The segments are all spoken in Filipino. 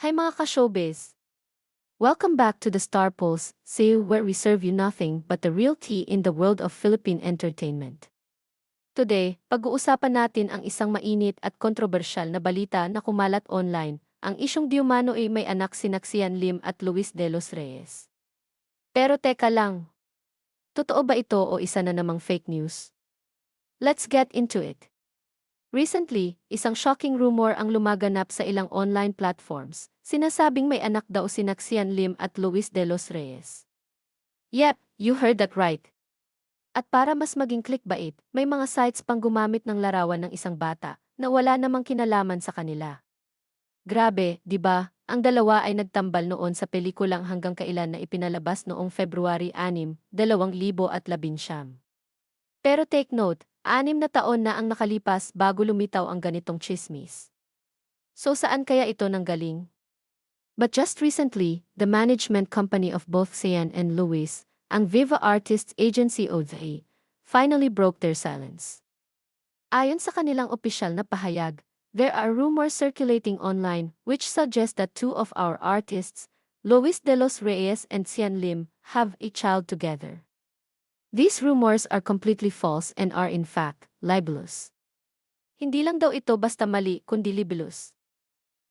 Hi mga ka-showbiz! Welcome back to the Star Pulse, see where we serve you nothing but the real tea in the world of Philippine entertainment. Today, pag-uusapan natin ang isang mainit at kontrobersyal na balita na kumalat online, ang isyong diumano ay may anak si Naxian Lim at Luis de los Reyes. Pero teka lang, totoo ba ito o isa na namang fake news? Let's get into it. Recently, isang shocking rumor ang lumaganap sa ilang online platforms. Sinasabing may anak daw si Naxian Lim at Luis de los Reyes. Yep, you heard that right. At para mas maging clickbait, may mga sites pang gumamit ng larawan ng isang bata na wala namang kinalaman sa kanila. Grabe, di ba? Ang dalawa ay nagtambal noon sa pelikulang hanggang kailan na ipinalabas noong February 6, 2019. Pero take note, Anim na taon na ang nakalipas bago lumitaw ang ganitong chismis. So saan kaya ito nanggaling? But just recently, the management company of both Sian and Luis, ang Viva Artists Agency OVA, finally broke their silence. Ayon sa kanilang opisyal na pahayag, there are rumors circulating online which suggest that two of our artists, Luis de los Reyes and Sian Lim, have a child together. These rumors are completely false and are in fact libelous. Hindi lang daw ito basta mali kundi libelous.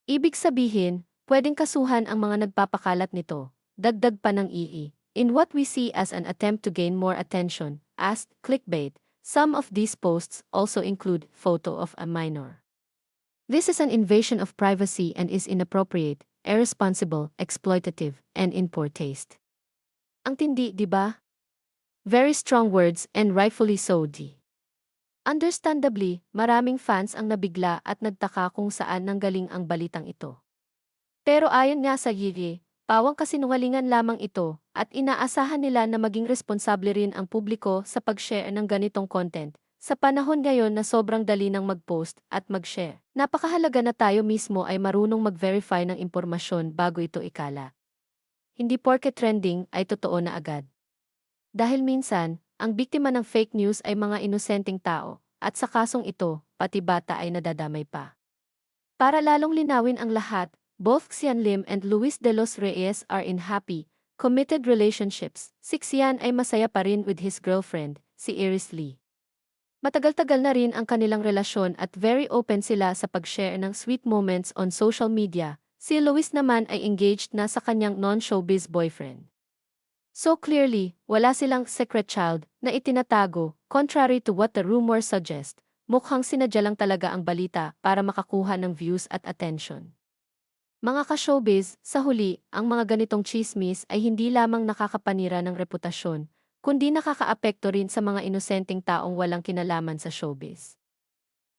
Ibig sabihin, pwedeng kasuhan ang mga nagpapakalat nito, dagdag pa ng ii. In what we see as an attempt to gain more attention, as clickbait, some of these posts also include photo of a minor. This is an invasion of privacy and is inappropriate, irresponsible, exploitative, and in poor taste. Ang tindi, di ba? Very strong words and rightfully so di. Understandably, maraming fans ang nabigla at nagtaka kung saan nanggaling ang balitang ito. Pero ayon nga sa Yiri, pawang kasinungalingan lamang ito at inaasahan nila na maging responsable rin ang publiko sa pag-share ng ganitong content sa panahon ngayon na sobrang dali ng mag-post at mag-share. Napakahalaga na tayo mismo ay marunong mag-verify ng impormasyon bago ito ikala. Hindi porke trending ay totoo na agad. Dahil minsan, ang biktima ng fake news ay mga inosenteng tao, at sa kasong ito, pati bata ay nadadamay pa. Para lalong linawin ang lahat, both Xian Lim and Luis de los Reyes are in happy, committed relationships. Si Xian ay masaya pa rin with his girlfriend, si Iris Lee. Matagal-tagal na rin ang kanilang relasyon at very open sila sa pag-share ng sweet moments on social media. Si Luis naman ay engaged na sa kanyang non-showbiz boyfriend. So clearly, wala silang secret child na itinatago, contrary to what the rumors suggest, mukhang sinadya lang talaga ang balita para makakuha ng views at attention. Mga ka-showbiz, sa huli, ang mga ganitong chismis ay hindi lamang nakakapanira ng reputasyon, kundi nakakaapekto rin sa mga inosenteng taong walang kinalaman sa showbiz.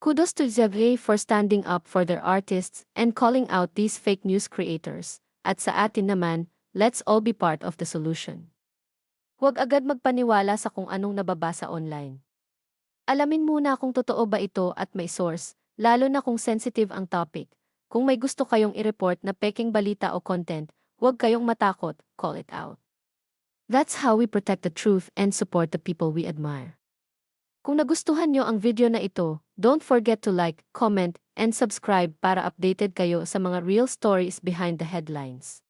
Kudos to Xavier for standing up for their artists and calling out these fake news creators. At sa atin naman, let's all be part of the solution. Huwag agad magpaniwala sa kung anong nababasa online. Alamin muna kung totoo ba ito at may source, lalo na kung sensitive ang topic. Kung may gusto kayong i-report na peking balita o content, huwag kayong matakot, call it out. That's how we protect the truth and support the people we admire. Kung nagustuhan nyo ang video na ito, don't forget to like, comment, and subscribe para updated kayo sa mga real stories behind the headlines.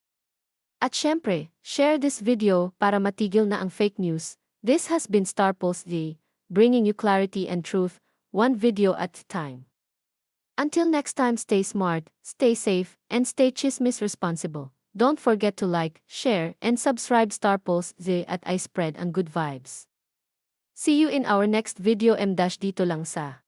At syempre, share this video para matigil na ang fake news. This has been Star Pulse D, bringing you clarity and truth, one video at a time. Until next time stay smart, stay safe, and stay chismis responsible. Don't forget to like, share, and subscribe Star Pulse Z at I spread ang good vibes. See you in our next video M- dito lang sa